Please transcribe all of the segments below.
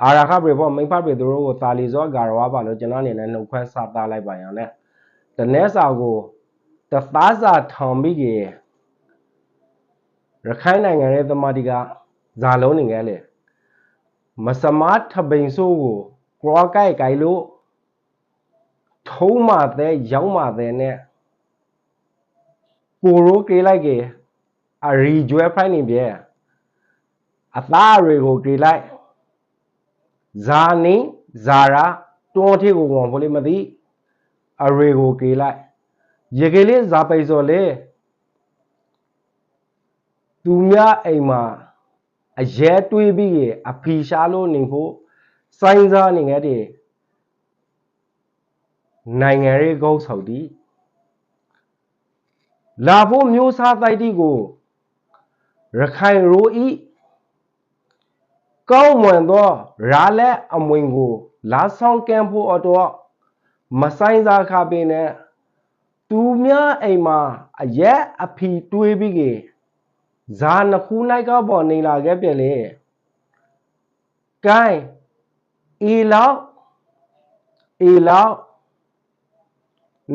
အာရခပြေဖို့မိဖပြေသူတို့ကိုတာလီဇောဂါရဝါပါလို့ကျွန်တော်အနေနဲ့နှုတ်ခွန်းစသားလိုက်ပါရအောင်နဲ့တနေ့စာကိုတသားစာထောင်ပြီးကြီးရခိုင်နိုင်ငံရဲ့သမားတီကဇာလုံးနေခဲ့လေမစမားထပိန်ဆိုးကိုကရောကိုက်ကိုက်လို့ထုံးမှတဲ့ရောင်းမှတဲ့နဲ့ကိုရိုးကေးလိုက်ကေအရီကျွဲဖိုင်နေပြဲအသားတွေကိုကေးလိုက် ဇာနေဇာရာတွန်းထေကိုဝန်ဖို့လေမသိအရေကိုကေးလိုက်ရေကေးလေးဇာပိတ်စော်လေသူများအိမ်မှာအရဲတွေးပြီးရအဖီရှားလို့နေဖို့စိုင်းစားနေခဲ့တဲ့နိုင်ငံရေးကောက်ဆောက်တီလာဖို့မျိုးစားတိုက်တီကိုရခိုင်ရိုဤ ကောင်းမွန်သောရာလက်အမွင်ကို လာဆောင်ကံဖို့အတော့မဆိုင်စားခပင်နဲ့သူများအိမ်မှာအရက်အဖီတွေးပြီးကေဇာနခူးနိုင်ကပေါ်နေလာခဲ့ပြန်လေကဲအေလောက်အေလောက်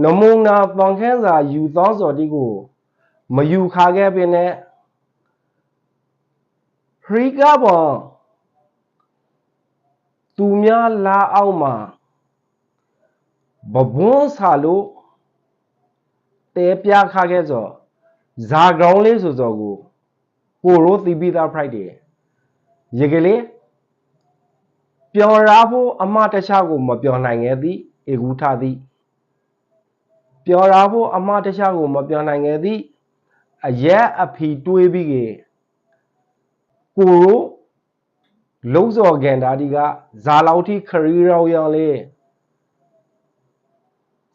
နမုနာပန်ခန်းစာယူသောစော်တိကို မယူခါခဲ့ပင်နဲ့ခရီးကပေါ် သူများလာအောင်မှာဘဘွန်းစာလို့တဲပြခါခဲ့စောဇာကောင်းလေးဆိုစောကိုကိုရိုသီပိသားဖရိုက်တယ်ရေကလေးပျော်ရာဖို့အမတခြားကိုမပျော်နိုင်ခဲ့သည်ဧကူထသည်ပျော်ရာဖို့အမတခြားကိုမပျော်နိုင်ခဲ့သည်အရက်အဖီတွေးပြီးကေကိုရို လုံးစော်ကန်တာဒီကဇာလောက်ထိခရီးရောက်ရောင်လေ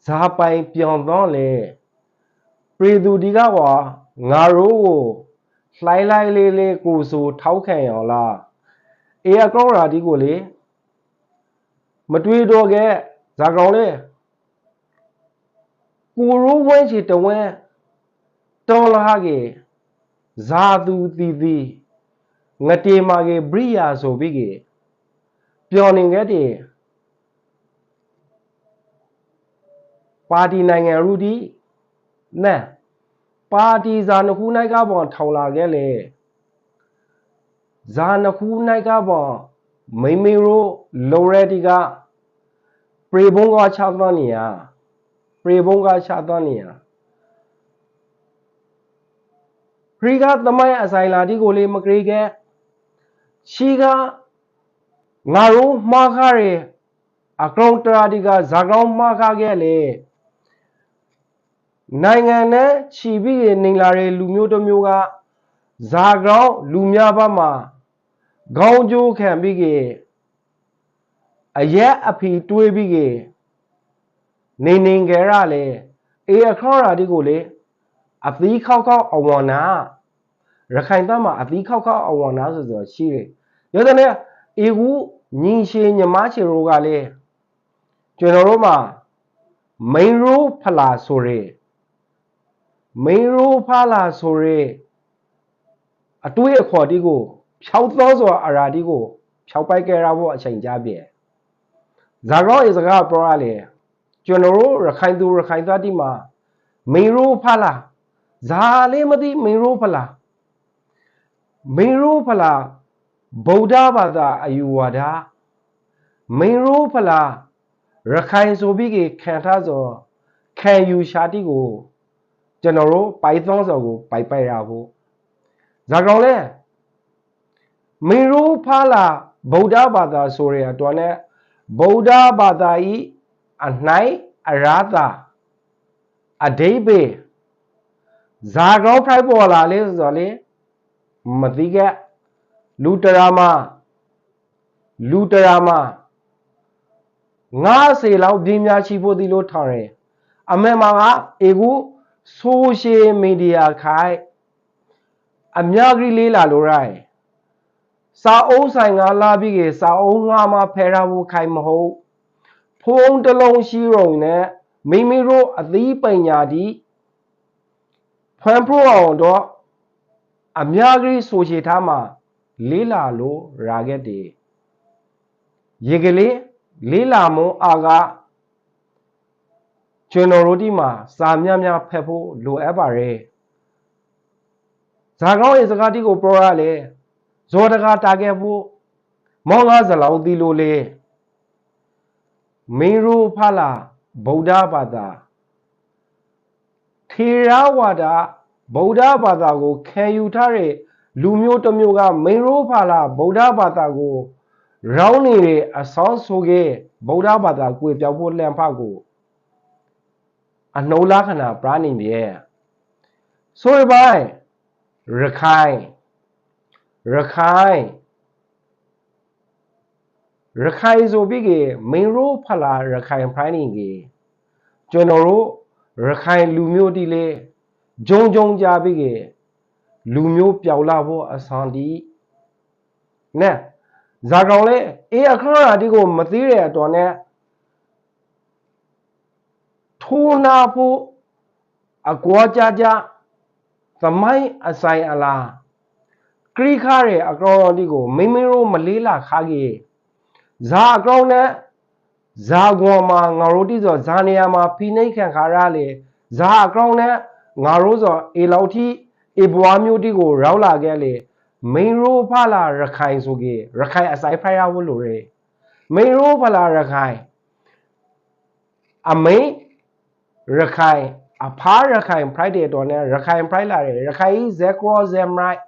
ဇာပိုင်ပြောင်းတော့လေပရီသူဒီကကွာငါရိုးကိုလှိုင်းလိုက်လေးလေးကိုဆိုထောက်ခံရောင်လားအေးအကောင်းရာဒီကိုလေမတွေးတော့ခဲ့ဇာကောင်လေကိုရိုးဝဲချီတဝဲတော်လာကေဇာသူတီတီ ငတေမာကေဘရိယာဆိုပြီးကေပျော်နေခဲ့တဲ့ပါတီနိုင်ငံရူဒီနဲ့ပါတီဇာနခုနိုင်ကပေါ်ထောင်လာခဲ့လေဇာနခုနိုင်ကပေါ်မိမိရိုလိုရတီကပရေဘုံကချသွားနေရပရေဘုံကချသွားနေရခရီကသမိုင်းအဆိုင်လာဒီကိုလေးမကလေးက ချီကငါတို့မှားခရဲအကောင်တရာဒီကဇာကောင်မှားခခဲ့လေနိုင်ငံနဲ့ခြီပြီးနေလာတဲ့လူမျိုးတစ်မျိုးကဇာကောင်လူများဘက်မှာခေါင်းကျိုးခံပြီးကေအရက်အဖီတွေးပြီးကေနေနေကြရလေအေးအခေါရာဒီကိုလေအသီးခောက်ခောက်အဝဏနာ ရခိုင်တပ်မှာအသီးခောက်ခောက်အဝဏနာဆိုဆိုရှိတယ်ရတဲ့နဲ့အေကူညီရှည်ညီမချေရိုးကလေကျွန်တော်တို့မှာ main road ဖလာဆိုရဲမိန်ရိုးဖားလာဆိုရဲအတွေးအခေါ်တီးကို ဖြောက်သောစွာအရာတီးကို ဖြောက်ပိုက်ကြရဖို့အချိန်ကြပြည့်ဇာကောဧစကားပြောရလေကျွန်တော်တို့ရခိုင်သူရခိုင်သားတီမှာမိန်ရိုးဖားလာဇာလေးမသိမိန်ရိုးဖလာ မိန်ရိုးဖလာဗုဒ္ဓဘာသာအယူဝါဒမိန်ရိုးဖလာရခိုင်ဆိုပြီးခံထားသောခံယူရှာတိကိုကျွန်တော်တို့ Python ဆိုကိုပိုက်ပိုက်ရဖို့ဇာကောင်လဲမင်းရိုးဖားလာဗုဒ္ဓဘာသာဆိုရတော့နဲ့ဗုဒ္ဓဘာသာဤအနိုင်အရာသာအဒိဗေဇာကောင်ဖိုက်ပေါ်လာလေဆိုတော့လေ မသိကလူတရာမလူတရာမငါးစေလောက်ဒီများရှိဖို့ဒီလိုထောင်ရအမေမာကအေကူဆိုရှယ်မီဒီယာခိုင်အများကြီးလေးလာလို့ရိုင်းစာအုပ်ဆိုင်ကလာပြီးကေစာအုပ်ငါမှဖဲရဖို့ခိုင်မဟုတ်ဖုံးတလုံးရှိရုံနဲ့မိမိတို့အသီးပညာဒီဖွံ့ဖြိုးအောင်တော့ အများကြီးဆိုချေထားမှာလေးလာလို့ရာခဲ့တယ်ရေကလေးလေးလာမုံအာကကျွန်တော်တို့ဒီမှာစာများများဖက်ဖို့လိုအပ်ပါတယ်ဇာကောင်းရဲ့စကားတိကိုပြောရလေဇောတကာတာခဲ့ဖို့မောင်ငါစလောင်တီလိုလေမင်းရူဖလာဗုဒ္ဓဘာသာထေရဝါဒ ဗုဒ္ဓဘာသာကိုခံယူထားတဲ့လူမျိုးတစ်မျိုးကမင်းရူဖလာဗုဒ္ဓဘာသာကိုရောင်းနေတဲ့အဆောင်ဆိုခဲ့ဗုဒ္ဓဘာသာကိုပြောက်ဖို့လန့်ဖကိုအနှုံးလာခဏပရာနေမြေဆိုရပိုင်းရခိုင်ရခိုင်ရခိုင်ဆိုပြီးကမင်းရိုးဖလာရခိုင်ဖိုင်းနေကြီးကျွန်တော်တို့ရခိုင်လူမျိုးတီလေ ဂျုံဂျုံကြပြီးကလူမျိုးပျောက်လာဖို့အဆန်တီနဲ့ဇာကောင်လေအေးအခရရာဒီကိုမသိတဲ့အတွက်နဲ့ထိုးနာဖို့အကွာကြကြသမိုင်းအဆိုင်အလားခရိခါရဲ့အကောင်တော်ဒီကိုမိမိတို့မလေးလာခါကြီးဇာအကောင်နဲ့ဇာကွန်မှာငါတို့တိဆိုဇာနေယာမှာဖိနှိတ်ခံခါရလေဇာအကောင်နဲ့ ငါတို့ဆိုအေလောက်တိအေဘွားမျိုးတိကိုရောက်လာခဲ့လေမိန်ရိုးဖလာရခိုင်ဆိုကြီးရခိုင်အဆိုင်ဖိုင်ရဝလို့ရမိန်ရိုးဖလာရခိုင်အမိန်ရခိုင်အဖားရခိုင် Friday တော်နဲ့ရခိုင် Pride လာတယ်ရခိုင်ဇက်ကောဇမ်ရိုက်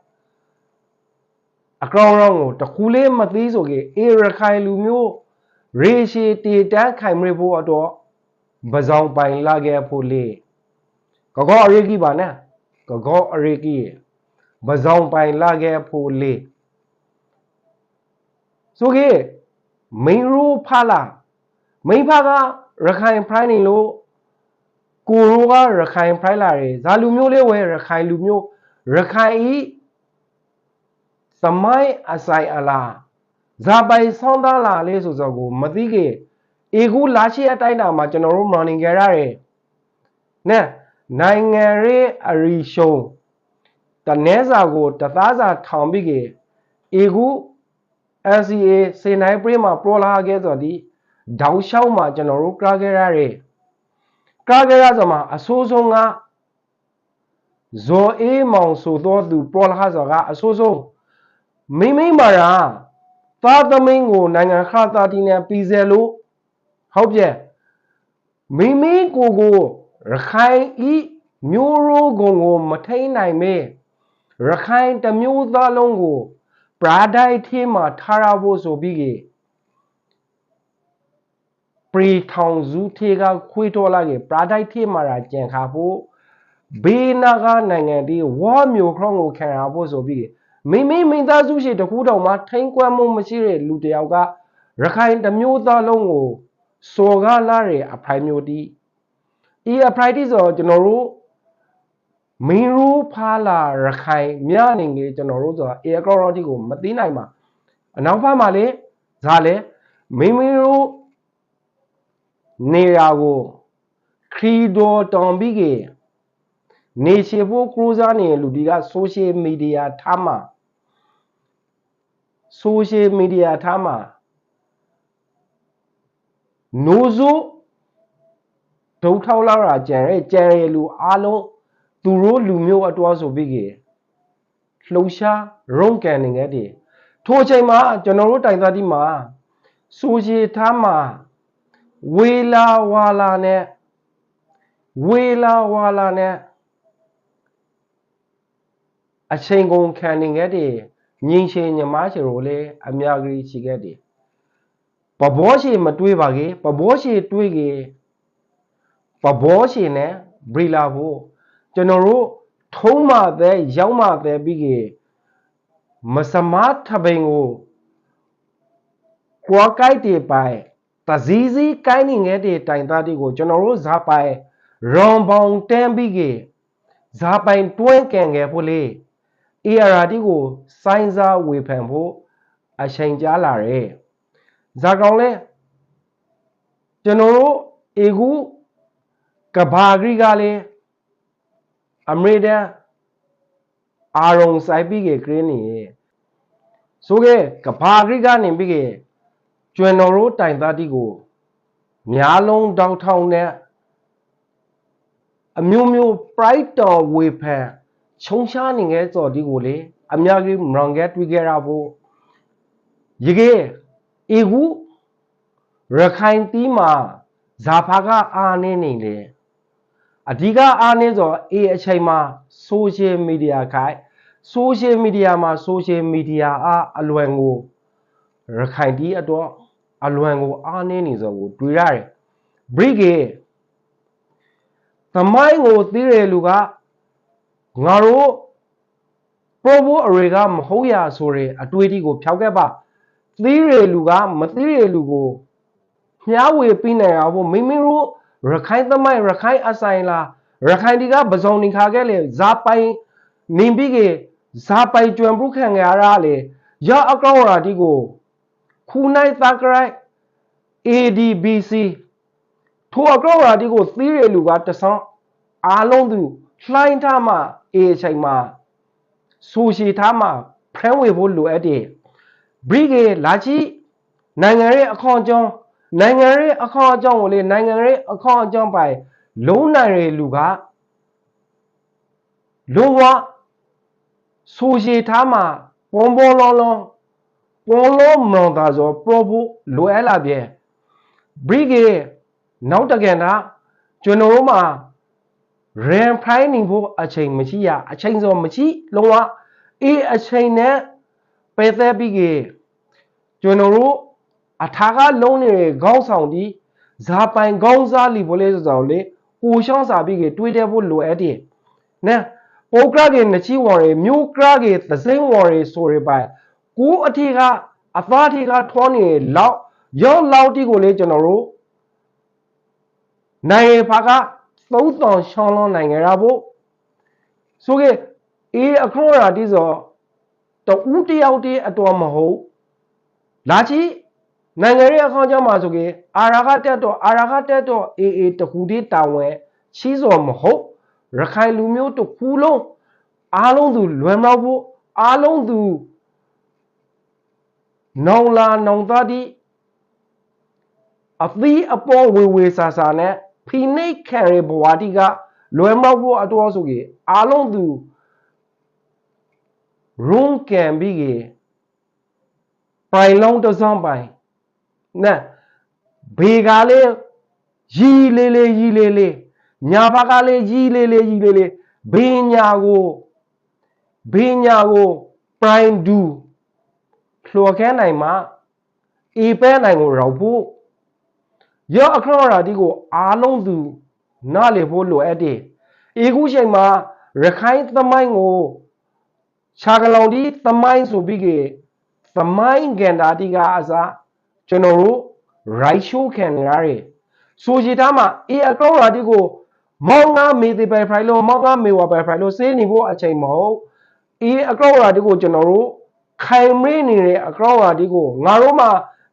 အကောင်ရောင်းကိုတခုလေးမသိဆိုကေအေရခိုင်လူမျိုးရေရှည်တည်တန်းခိုင်မရဖို့တော့ပဇောင်ပိုင်လာခဲ့ဖို့လေ ကကောအရေးကြီးပါနဲ့ကကောအရေးကြီးပဇောင်ပိုင်လာခဲ့ဖို့လေဆိုကေမိန်ရူဖလာမိန်ဖကရခိုင် pride နေလို့ကိုရိုးကရခိုင်ဖိုင်လာတွေဇာလူမျိုးလေးဝဲရခိုင်လူမျိုးရခိုင်ဤသမိုင်းအဆိုင်အလားဇာပိုင်ဆောင်းသားလာလေးဆိုစောကိုမသိခဲ့အေကူလာရှိအတိုင်းတာမှာကျွန်တော်တို့ morning ကြရတယ်နဲ့ နိုင်ငံရေးအရီရှုံတနဲစာကိုတသားစာထောင်ပြီးခဲ့အေကူ LCA စေနိုင်ပရိမှာပရောလာခဲ့ဆိုသည်ဒေါင်းရှောင်းမှာကျွန်တော်တို့ကြခဲ့ရတယ်ကားကြရဆိုမှာအဆိုးဆုံးကဇော်အေးမောင်ဆိုတော့သူပေါ်လာဆိုကအဆိုးဆုံးမိမိမာရာသားသမင်းကိုနိုင်ငံခါတာတီနဲ့ပြီးစဲလို့ဟုတ်ပြဲမိမိကိုကို ရခိုင်ဤမျိုးရိုးကုံကိုမထိန်နိုင်မေရခိုင်တမျိုးသားလုံးကိုပရာဒိုက်ထဲမှာထားရဖို့ဆိုပြီးကြီးပရီထောင်စုထေကခွေးတော်လာကြီးပရာဒိုက်ထေမာရာကြံခါဖို့ဘေးနာကနိုင်ငံဒီဝါမျိုးခေါင်းကိုခံရဖို့ဆိုပြီးမိမိမိသားစုရှိတခုတောင်မှထိန်ကွမ်းမှုမရှိတဲ့လူတယောက်ကရခိုင်တမျိုးသားလုံးကိုစော်ကားလာတဲ့အဖိုင်မျိုးတီ ဤအဖိုင်တီဆိုကျွန်တော်တို့မင်းရူဖာလာရခိုင်မြနေကြီးကျွန်တော်တို့ဆိုတာအေအကောရော်တီကိုမသိနိုင်ပါအနောက်ဘက်မှာလေဇာလေမင်းမင်းရူနေရာကိုခရီဒိုတောင်ပြီးကနေရှိဖို့ကရူဇာနေလူဒီကဆိုရှယ်မီဒီယာထားမှာဆိုရှယ်မီဒီယာထားမှာနိုး စိုးဒုထောက်လာတာကြံရဲကြံရဲလူအားလုံးသူတို့လူမျိုးအတော်ဆိုပြီးကေလှုပ်ရှားရုံးကန်နေခဲ့တယ်ထိုအချိန်မှာကျွန်တော်တို့တိုင်သားဒီမှာဆိုရှယ်ထားမှာဝေလာဝါလာနဲ့ဝေလာဝါလာနဲ့အချိန်ကုန်ခံနေခဲ့တဲ့ညင်ရှင်ညမားရှင်တို့လည်းအများကြီးရှိခဲ့တယ်ပဘောရှိမတွေးပါကေပဘောရှိတွေးကေ ပဘောရှိနဲ့ဘရီလာဖို့ကျွန်တော်တို့ထုံးမှတဲ့ရောက်မှတဲ့ပြီးကေမစမားထပိန်ကိုကွာကိုက်တေပိုင်တစည်းစည်းကိုင်းနေငဲတဲ့တိုင်သားတွေကိုကျွန်တော်တို့ဇာပိုင်ရွန်ပေါင်တန်းပြီးကေဇာပိုင်တွင်းကန်ခဲ့ဖို့လေ ARD ကိုစိုင်းစားဝေဖန်ဖို့အချိန်ကြာလာတယ်ဇာကောင်လဲကျွန်တော်တို့အေကူ ကဘာဂရီကလည်းအမေရိကန်အာရုံစိုက်ပြီးကခရင်းနေဆိုကကဘာဂရီကနေပြီးကကျွန်းတော်တို့တိုင်သားတိကိုများလုံးတောက်ထောင်နဲ့အမျိုးမျိုး pride တော်ဝေဖန်ခြုံရှားနေငယ်စော်ဒီကိုလေအများကြီးမရန်ကဲတွေ့ကြရဖို့ရေကေအေဟုရခိုင်တီးမှာဇာဖာကအာနေနေလေ အဓိကအားနည်းဆိုအေအချိန်မှာ social media ခိုင် social media မှာ social media အားအလွယ်ကိုရခိုင်တီးအတွက်အလွယ်ကိုအားနည်းနေဆိုကိုတွေ့ရတယ် brigade သမိုင်းကိုသိတဲ့လူကငါတို့ probo array ကမဟုတ်ရဆိုတဲ့အတွေ့အထိကိုဖျောက်ခဲ့ပါသိတဲ့လူကမသိတဲ့လူကိုမျှဝေပြီးနိုင်အောင်ဖို့မိမိတို့ ရခိုင်သမိုင်းရခိုင်အဆိုင်လားရခိုင်ဒီကပစုံနေခါခဲ့လေဇာပိုင်နေပြီးကဇာပိုင်ကျွံပုခံရရလေရအကောင့်ရာဒီကိုခုနိုင်သကရိုက် ADBC ထိုအကောင့်ရာဒီကိုသီးရလူကတဆန်းအားလုံးသူလှိုင်းထားမှအေးချိန်မှာဆူရှီထားမှဖရန်ဝေဖို့လိုအပ်တယ်ဘရိဂေလာချီနိုင်ငံရဲ့အခွန်အကြောင်း နိုင်ငံရဲ့အခွန်အကြောင်းကိုလေနိုင်ငံရဲ့အခွန်အကြောင်းပိုင်လုံးနိုင်ရလူကလုံးဝဆူရှီထားမှပုံပေါ်လောလောပေါ်လောမန်တာဆိုပရိုဖို့လိုအပ်လာပြန်ဘရိဂေနောက်တကန်တာကျွန်တော်တို့မှာ ran ဖိုင်းနေဖို့အချိန်မရှိရအချိန်စောမရှိလုံးဝအေးအချိန်နဲ့ပယ်သက်ပြီးကကျွန်တော်တို့ အထာကလုံးနေတဲ့ခေါင်းဆောင်ဒီဇာပိုင်ခေါင်းစားလီဖို့လဲဆိုတော့လေကိုရှောင်းစာပြီးကတွေးတဲ့ဖို့လိုအပ်တယ်နဲပိုကရကေနချီဝေါ်ရေမြို့ကရကေသစိမ့်ဝေါ်ရေဆိုရပိုင်ကိုအထီကအသားထီကထောနေလောက်ရောလောက်တီကိုလေကျွန်တော်တို့နိုင်ဖာကသုံးတော်ရှောင်းလွန်နိုင်ငံရဖို့ဆိုကေအေးအခရောရာတိဆိုတူတယောက်တည်းအတော်မဟုတ်လာချီ နိုင်ငံရဲ့အခေါင်းကြောင့်မှာဆိုကေအာရာဂတက်တော့အာရာဂတက်တော့အေးအေးတခုတည်းတာဝန်ချီးစော်မဟုတ်ရခိုင်လူမျိုးတစ်ခုလုံးအားလုံးသူလွယ်မောက်ဖို့အားလုံးသူနောင်လာနောင်သားတိအသီးအပေါ်ဝေဝေဆာဆာနဲ့ဖိနှိတ်ခံရဘဝတိကလွယ်မောက်ဖို့အတော်ဆိုကြီးအားလုံးသူရုံးကန်ပြီးကြီးပိုင်လုံးတစောင်းပိုင် နဲ့ဘေကလေးရီလေးလေးရီလေးလေးညာဘကလေးရီလေးလေးရီလေးလေးဘေညာကိုဘေညာကိုပရိုင်ဒူလှော်ခဲနိုင်မှာအေပဲနိုင်ကိုရောက်ဖို့ရောအခရောရာဒီကို အားလုံးသူနားလေဖို့လိုအပ်တယ်အေခုချိန်မှာရခိုင်သမိုင်းကိုခြာကလောင်ဒီသမိုင်းဆိုပြီးကသမိုင်းကန်တာတိကအစား ကျွန်တော်တို့ right show ခံရတယ်ဆိုကြတာမှာအေအကောရာဒီကိုမောင်ငါမေဒီပဲဖိုင်လို့မောင်ငါမေဝပဲဖိုင်လို့စေးနေဖို့အချိန်မဟုတ်အေအကောရာဒီကိုကျွန်တော်တို့ခိုင်မင်းနေတဲ့အကောရာဒီကိုငါတို့မှာ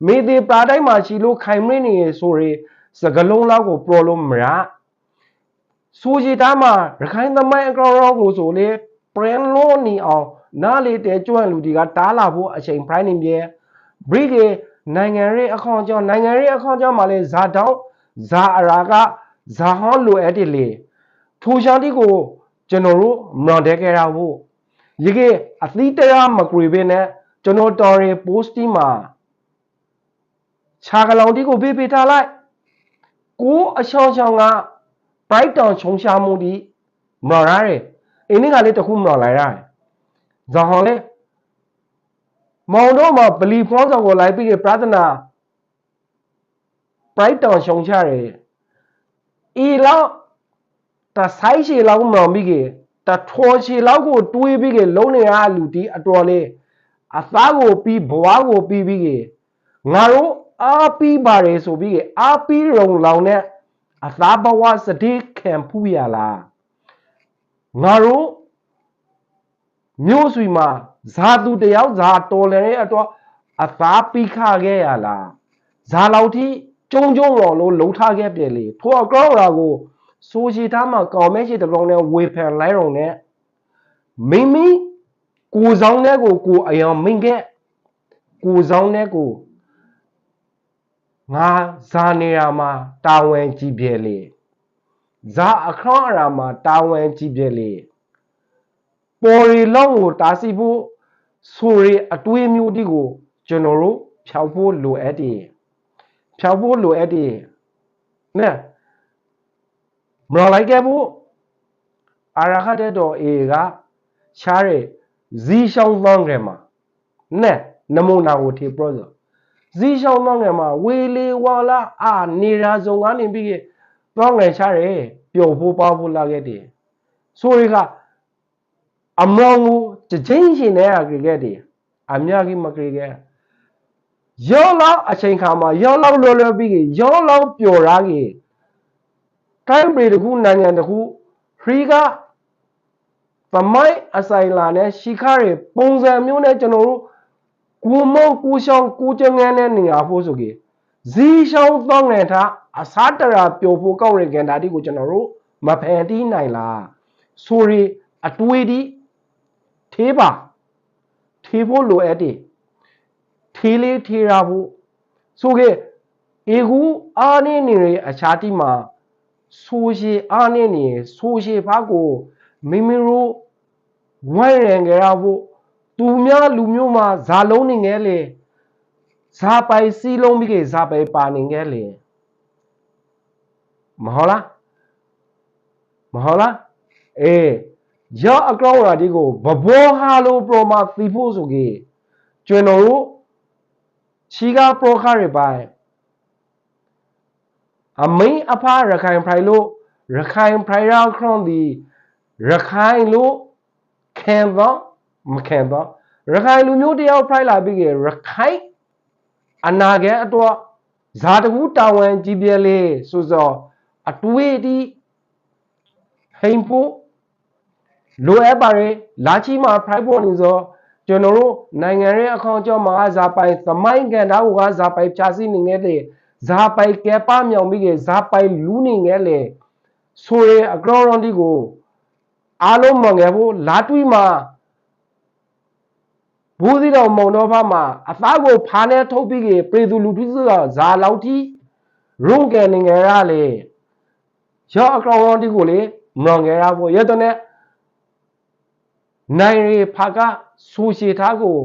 မေဒီပါတိုင်းမှာရှိလို့ခိုင်မင်းနေရဆိုရစကလုံးလောက်ကိုပရောလို့မရဆိုကြတာမှာရခိုင်သမိုင်းအကောရာကိုဆိုလေ brand လို့နေအောင်နားလေတဲကျွမ်းလူတွေကတားလာဖို့အချိန် prime နေပြေ break နိုင်ငံရေးအခေါင်ကြောင့်နိုင်ငံရေးအခေါင်ကြောင့်မှလည်းဇာတောင်းဇာအရာကဇာဟောလိုအပ်တယ်လေထိုရှောင်းတီကိုကျွန်တော်တို့မလွန်တဲ့ခဲ့ရဖို့ရေကေအသီးတရားမကွေပင်နဲ့ကျွန်တော်တော်ရီ post တီမှာခြာကလောင်တီကိုပေးပေးထားလိုက်ကိုအချောင်းချောင်းက bright down ချုံရှာမှုဒီမလွန်ရတယ်အင်းကလေးတခုမလွန်လိုက်ရတယ်ဇာဟောလေ မောင်တို့မှာဗလီဖောဆောင်ကိုလိုက်ပြီးပြဿနာ bright down ရှုံချတယ်ဤလောက်တဆိုင်ရှည်လောက်မောင်ပြီးကတထောရှည်လောက်ကိုတွေးပြီးကလုံးနေရလူဒီအတော်လေးအသားကိုပြီးဘဝကိုပြီးပြီးကငါတို့အားပြီးပါတယ်ဆိုပြီးကအားပြီးရုံလောင်နဲ့အသားဘဝစတိခံဖူးရလားငါတို့ မြို့ဆွေမှာဇာသူတယောက်ဇာတော်လည်းရဲ့အတွက်အသားပိခခဲ့ရလားဇာလောက်ထိကျုံကျုံတော်လို့လုံထားခဲ့တယ်လေထိုအကောရာကိုဆိုရှိသားမှာကောင်းမဲရှိတလုံးနဲ့ဝေဖန်လိုက်တော့နဲ့မိမိကိုဆောင်တဲ့ကိုကိုအယောင်မိန်ခဲ့ကိုဆောင်တဲ့ကိုငါဇာနေရာမှာတာဝန်ကြည့်ပြဲလေဇာအခရောအရာမှာတာဝန်ကြည့်ပြဲလေ ပေါ်ရီလောက်ကိုတားစီဖို့ဆိုရီအတွေးမျိုးတိကိုကျွန်တော်တို့ဖြောက်ဖို့လိုအပ်တယ်ဖြောက်ဖို့လိုအပ်တယ်နဲ့မရလိုက်ခဲ့ဖို့အာရခတဲ့တော်အေကရှားတဲ့ဇီရှောင်းသောငယ်မှာနဲ့နမုနာကိုထေပရောဆိုဇီရှောင်းသောငယ်မှာဝေလေဝါလာအာနေရာစုံကနေပြီးတော့ငယ်ရှားတယ်ပျော်ဖို့ပါဖို့လာခဲ့တယ်ဆိုရီက အမောင်ကိုကြချင်းရှင်နေရခဲ့တယ်အမြကြီးမကြခဲ့ရောလောက်အချိန်ခါမှာရောလောက်လွယ်လွယ်ပြီးရောလောက်ပျော်ရာကြီးတိုင်းပြည်တစ်ခုနိုင်ငံတစ်ခုခရီးကသမိုင်းအဆိုင်လာနဲ့ရှီခါတွေပုံစံမျိုးနဲ့ကျွန်တော်တို့ကိုမောကိုရှောင်းကိုကျငန်းနဲ့နေရာဖို့ဆိုကြီးဇီရှောင်းသောငယ်ထားအစားတရာပျော်ဖို့ကောက်ရကန်တာဒီကိုကျွန်တော်တို့မဖန်တီးနိုင်လားဆိုရီအတွေးဒီ သေးပါသေးဖို့လိုအပ်တယ်သေးလေးသေးရဖို့ဆိုခဲ့အေကူအားနေနေရအခြားတိမှာဆိုရှိအားနေနေဆိုရှိဖားကိုမိမိတို့ဝိုင်းရန်ကြရဖို့သူများလူမျိုးမှာဇာလုံးနေငဲလေဇာပိုင်စီလုံးပြီးကဇာပိုင်ပါနေငဲလေမဟုတ်လားမဟုတ်လားအေး ရောအကောင့်ရာဒီကိုဘဘောဟာလိုပရိုမာသီဖို့ဆိုကြီးကျွန်တော်တို့ချီကပရိုခါရပိုင်အမိန်အဖရခိုင်ဖရိုင်လို့ရခိုင်ဖရိုင်ရာခရွန်ဒီရခိုင်လို့ခံတော့မခံတော့ရခိုင်လူမျိုးတယောက်ဖရိုက်လာပြီးကြရခိုင်အနာဂတ်အတွက်ဇာတကူတာဝန်ကြည်ပြဲလေးဆိုစောအတွေးဒီဟိန်ဖို့ လိုအပ်ပါရဲ့လာချီမှာ private နေစောကျွန်တော်တို့နိုင်ငံရဲ့အခေါင်ကျော်မှာဇာပိုင်သမိုင်းကန်သားကဇာပိုင်ဖြာစီနေငယ်တဲ့ဇာပိုင်ကဲပါမြောင်ပြီးကဇာပိုင်လူနေငယ်လေဆိုရအကောရော်ဒီကိုအားလုံးမငယ်ဖို့လာတွီမှာဘူးစီတော်မုံတော်ဖမှာအသားကိုဖားနဲ့ထုတ်ပြီးကပြေသူလူထုစကဇာလောက်တီရုံးကဲနေငယ်ရလေရောအကောင်ရော်ဒီကိုလေမငယ်ရဖို့ရတဲ့ နဲ့နိုင်ရဖာကဆူရှီထားကို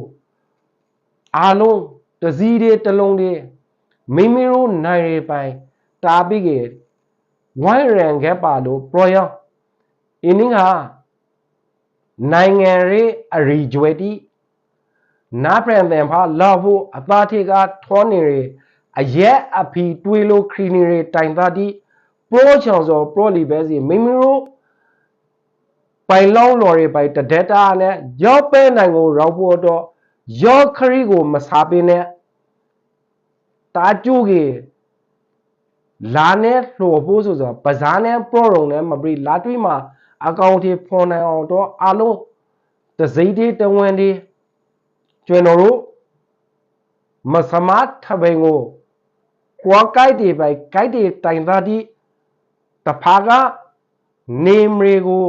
အားလုံးတစည်းတွေတလုံးတွေမိမိတို့နိုင်ရပိုင်တာပြီးကဝိုင်းရန်ခဲ့ပါလို့ပရောယောအင်းငါနိုင်ငံရေးအရီဂျွယ်တီနားပြန်တယ်ဖာလာဖို့အသားထေကထောနေရအရက်အဖီတွေးလို့ခရီနေရတိုင်သားတီပရောချောင်စောပရောလီပဲစီမိမိတို့ ပိုင်လောင်းလော်တွေပိုင်တဒက်တာနဲ့ရောပဲနိုင်ကိုရောက်ဖို့တော့ရောခရီကိုမစားပင်းနဲ့တာကျိုးကြီးလာနဲ့လှော်ဖို့ဆိုဆိုပဇားနဲ့ပရောရုံနဲ့မပြီးလာတွေးမှာအကောင့်တွေဖော်နိုင်အောင်တော့အလုံးတစိမ့်တွေတဝန်းတွေကျွန်တော်တို့မစမတ်ထဘင်ကိုကွာကိုက်တွေပိုင်ကိုက်တွေတိုင်သားတိတဖာကနေမရီကို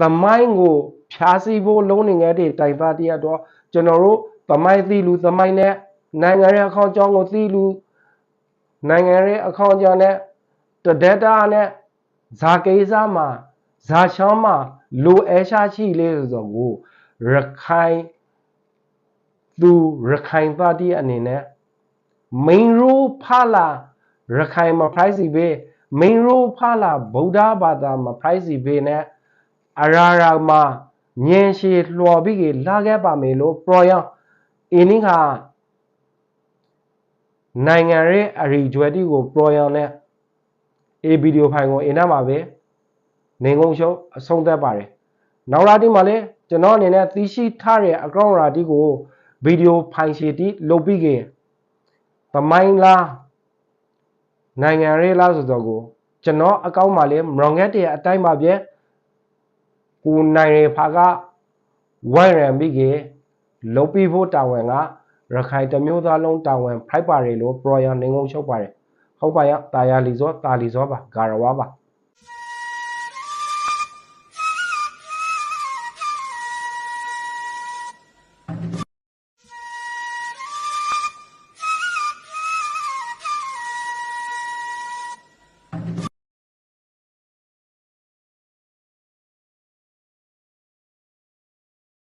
သမိုင်းကိုဖြားစီဖို့လုံးနေငယ်တဲ့တိုင်သားတရားတော့ကျွန်တော်တို့သမိုင်းသိလူသမိုင်းနဲ့နိုင်ငံရဲ့အခေါင်းကြောင်းကိုသိလူနိုင်ငံရဲ့အခေါင်းကြောင်းနဲ့တဒက်တာနဲ့ဇာကိစ္စမှာဇာချောင်းမှာလိုအဲရှာရှိလေးဆိုတော့ကိုရခိုင်သူရခိုင်သားတည်းအနေနဲ့ main role ဖလာရခိုင်မှာ price ပဲ main role ဖလာဗုဒ္ဓဘာသာမှာ price ပဲနဲ့ အရာရာမှာညင်ရှည်လှော်ပြီးကလာခဲ့ပါမယ်လို့ပရောယောအင်းင်းခါနိုင်ငံရဲ့အရီဂျွယ်တီကိုပရောယောနဲ့အေဗီဒီယိုဖိုင်ကိုအင်းနာမှာပဲနေငုံရှုံးအဆုံးသတ်ပါတယ်နောက်လာတိမှာလည်းကျွန်တော်အနေနဲ့သိရှိထားတဲ့အကောင့်ရာတီကိုဗီဒီယိုဖိုင်ရှည်တီလုပ်ပြီးခဲ့ပမိုင်းလားနိုင်ငံရေးလားဆိုတော့ကိုကျွန်တော်အကောင့်မှာလည်းမရောငက်တဲ့အတိုင်းပါပြဲ ကိုနိုင်ရဖာကဝိုင်ရံပြီးကလုံပြီးဖို့တာဝန်ကရခိုင်တမျိုးသားလုံးတာဝန်ဖိုက်ပါရီလို့ပရော်ယာနေငုံချုပ်ပါတယ်ဟုတ်ပါရတာယာလီဇောတာလီဇောပါဂါရဝါပါ